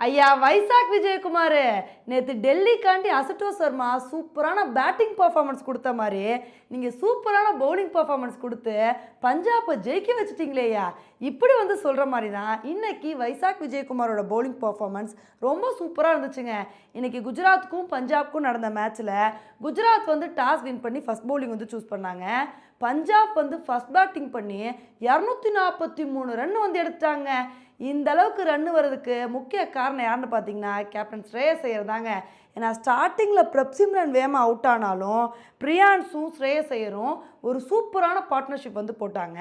ஐயா வைசாக் விஜயகுமார் நேற்று டெல்லிக்காண்டி அசட்டோ சர்மா சூப்பரான பேட்டிங் பர்ஃபார்மன்ஸ் கொடுத்த மாதிரி நீங்கள் சூப்பரான பவுலிங் பர்ஃபார்மன்ஸ் கொடுத்து பஞ்சாபை ஜெயிக்க வச்சிட்டீங்களேயா இப்படி வந்து சொல்கிற மாதிரி தான் இன்றைக்கி வைசாக் விஜயகுமாரோட பவுலிங் பர்ஃபார்மன்ஸ் ரொம்ப சூப்பராக இருந்துச்சுங்க. இன்றைக்கி குஜராத்துக்கும் பஞ்சாப்க்கும் நடந்த மேட்ச்சில் குஜராத் வந்து டாஸ் வின் பண்ணி ஃபஸ்ட் பவுலிங் வந்து சூஸ் பண்ணாங்க. பஞ்சாப் வந்து ஃபர்ஸ்ட் பேட்டிங் பண்ணி இரநூத்தி நாற்பத்தி மூணு ரன் வந்து எடுத்தாங்க இந்த அளவுக்கு ரன் வர்றதுக்கு முக்கிய காரணம் யாருன்னு பார்த்தீங்கன்னா கேப்டன் ஸ்ரேயஸ் ஐயர் தாங்க. ஏன்னா ஸ்டார்டிங்கில் பிரப்சிம்ரன் வேமா அவுட் ஆனாலும் பிரியான்ஸும் ஸ்ரேயஸ் ஐயரும் ஒரு சூப்பரான பார்ட்னர்ஷிப் வந்து போட்டாங்க.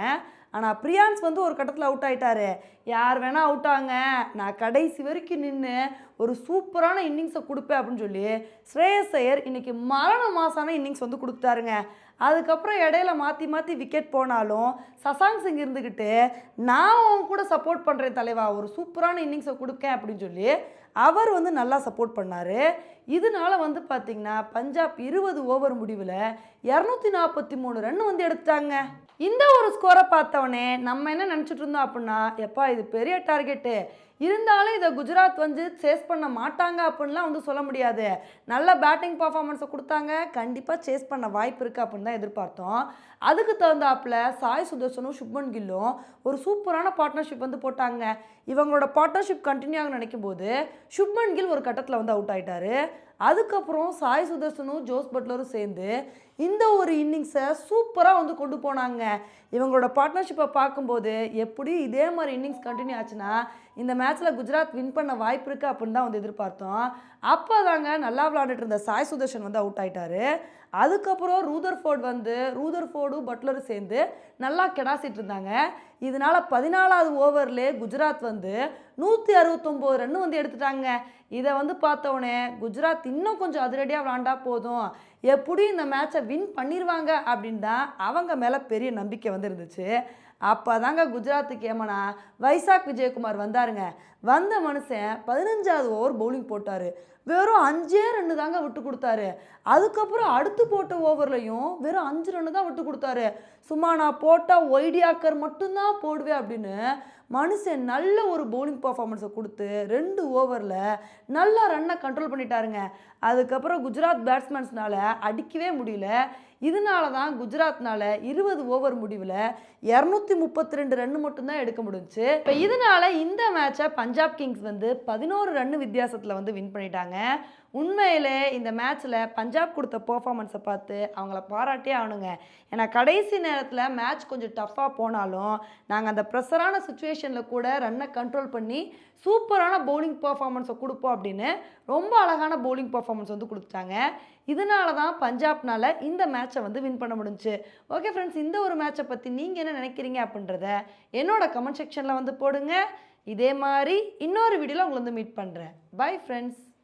ஆனால் பிரியான்ஸ் வந்து ஒரு கட்டத்தில் அவுட் ஆகிட்டாரு யார் வேணால் அவுட் ஆங்க. நான் கடைசி வரைக்கும் நின்று ஒரு சூப்பரான இன்னிங்ஸை கொடுப்பேன் அப்படின்னு சொல்லி ஸ்ரேயஸ் ஐயர் இன்னைக்கு மரண மாசான இன்னிங்ஸ் வந்து கொடுத்தாருங்க அதுக்கப்புறம் இடையில மாற்றி மாற்றி விக்கெட் போனாலும் சசாங் சிங் இருந்துக்கிட்டு நான் அவங்க கூட சப்போர்ட் பண்ணுறேன் தலைவா. ஒரு சூப்பரான இன்னிங்ஸை கொடுக்கேன் அப்படின்னு சொல்லி அவர் வந்து நல்லா சப்போர்ட் பண்ணார். இதனால வந்து பார்த்திங்கன்னா பஞ்சாப் இருபது ஓவர் முடிவில் இரநூத்தி நாற்பத்தி மூணு ரன் வந்து எடுத்தாங்க இந்த ஒரு ஸ்கோரை பார்த்தவொடனே நம்ம என்ன நினச்சிட்டு இருந்தோம் அப்படின்னா எப்பா இது பெரிய டார்கெட்டு இருந்தாலும் இதை குஜராத் வந்து சேஸ் பண்ண மாட்டாங்க அப்படின்லாம் வந்து சொல்ல முடியாது. நல்ல பேட்டிங் பர்ஃபார்மன்ஸை கொடுத்தாங்க. கண்டிப்பாக சேஸ் பண்ண வாய்ப்பு இருக்குது அப்படின்னு தான் எதிர்பார்த்தோம். அதுக்கு தகுந்தாப்புல சாய் சுதர்சனும் சுப்மன் கில்லும் ஒரு சூப்பரான பார்ட்னர்ஷிப் வந்து போட்டாங்க. இவங்களோட பார்ட்னர்ஷிப் கண்டினியூ ஆக நினைக்கும் போது சுப்மன் கில் ஒரு கட்டத்தில் வந்து அவுட் ஆகிட்டாரு அதுக்கப்புறம் சாய் சுதர்சனும் ஜோஸ் பட்லரும் சேர்ந்து இந்த ஒரு இன்னிங்ஸை சூப்பராக வந்து கொண்டு போனாங்க. இவங்களோட பார்ட்னர்ஷிப்பை பார்க்கும்போது எப்படி இதே மாதிரி இன்னிங்ஸ் கண்டினியூ ஆச்சுன்னா இந்த மேட்ச்சில் குஜராத் வின் பண்ண வாய்ப்பு இருக்குது அப்படின்னு தான் வந்து எதிர்பார்த்தோம். அப்போ தாங்க நல்லா விளாண்டுட்டு இருந்த சாய் சுதர்ஷன் வந்து அவுட் ஆயிட்டாரு. அதுக்கப்புறம் ரூதர்ஃபோர்ட் வந்து ரூதர்ஃபோர்டும் பட்லரும் சேர்ந்து நல்லா கெடாசிட்டு இருந்தாங்க. இதனால பதினாலாவது ஓவர்லே குஜராத் வந்து நூற்றி அறுபத்தொம்போது ரன் வந்து எடுத்துட்டாங்க. இதை வந்து பார்த்தவொடனே குஜராத் இன்னும் கொஞ்சம் அதிரடியாக விளாண்டா போதும். எப்படி இந்த மேட்சை வின் பண்ணிடுவாங்க அப்படின்னு தான் அவங்க மேலே பெரிய நம்பிக்கை வந்து இருந்துச்சு அப்போ தாங்க குஜராத்துக்கு ஏமனா வைசாக் விஜயகுமார் வந்தாருங்க. வந்த மனுஷன் பதினஞ்சாவது ஓவர் பவுலிங் போட்டார். வெறும் அஞ்சே ரன்னு தாங்க விட்டு கொடுத்தாரு. அதுக்கப்புறம் அடுத்து போட்ட ஓவர்லையும் வெறும் அஞ்சு ரன்னு தான் விட்டு கொடுத்தாரு. சும்மா நான் போட்டால் ஒய்டியாக்கர் மட்டும்தான் போடுவேன் அப்படின்னு மனுஷன் நல்ல ஒரு பவுலிங் பர்ஃபார்மன்ஸை கொடுத்து ரெண்டு ஓவரில் நல்லா ரன்னை கண்ட்ரோல் பண்ணிட்டாருங்க. அதுக்கப்புறம் குஜராத் பேட்ஸ்மேன்ஸ்னால் அடிக்கவே முடியல. இதனால தான் குஜராத்னால் இருபது ஓவர் முடிவில் இரநூத்தி முப்பத்தி ரெண்டு ரன் மட்டும்தான் எடுக்க முடிஞ்சுச்சு. இப்போ இதனால இந்த மேட்சை பஞ்சாப் கிங்ஸ் வந்து பதினோரு ரன் வித்தியாசத்தில் வந்து வின் பண்ணிட்டாங்க. உண்மையிலே இந்த மேட்ச்சில் பஞ்சாப் கொடுத்த பர்ஃபார்மன்ஸை பார்த்து அவங்கள பாராட்டே ஆகணுங்க. ஏன்னா கடைசி நேரத்தில் மேட்ச் கொஞ்சம் டஃப்பாக போனாலும் நாங்கள் அந்த ப்ரெஷரான சுச்சுவேஷன் சுச்சுவேஷனில் கூட ரன்னை கண்ட்ரோல் பண்ணி சூப்பரான பவுலிங் பர்ஃபார்மன்ஸை கொடுப்போம் அப்படின்னு ரொம்ப அழகான பவுலிங் பர்ஃபார்மன்ஸ் வந்து கொடுத்தாங்க இதனால தான் பஞ்சாப்னால் இந்த மேட்சை வந்து வின் பண்ண முடிஞ்சுச்சு ஓகே ஃப்ரெண்ட்ஸ் இந்த ஒரு மேட்சை பற்றி நீங்கள் என்ன நினைக்கிறீங்க அப்படின்றத என்னோட கமெண்ட் செக்ஷனில் வந்து போடுங்க. இதே மாதிரி இன்னொரு வீடியோவில் உங்களை வந்து மீட் பண்ணுறேன் பை ஃப்ரெண்ட்ஸ்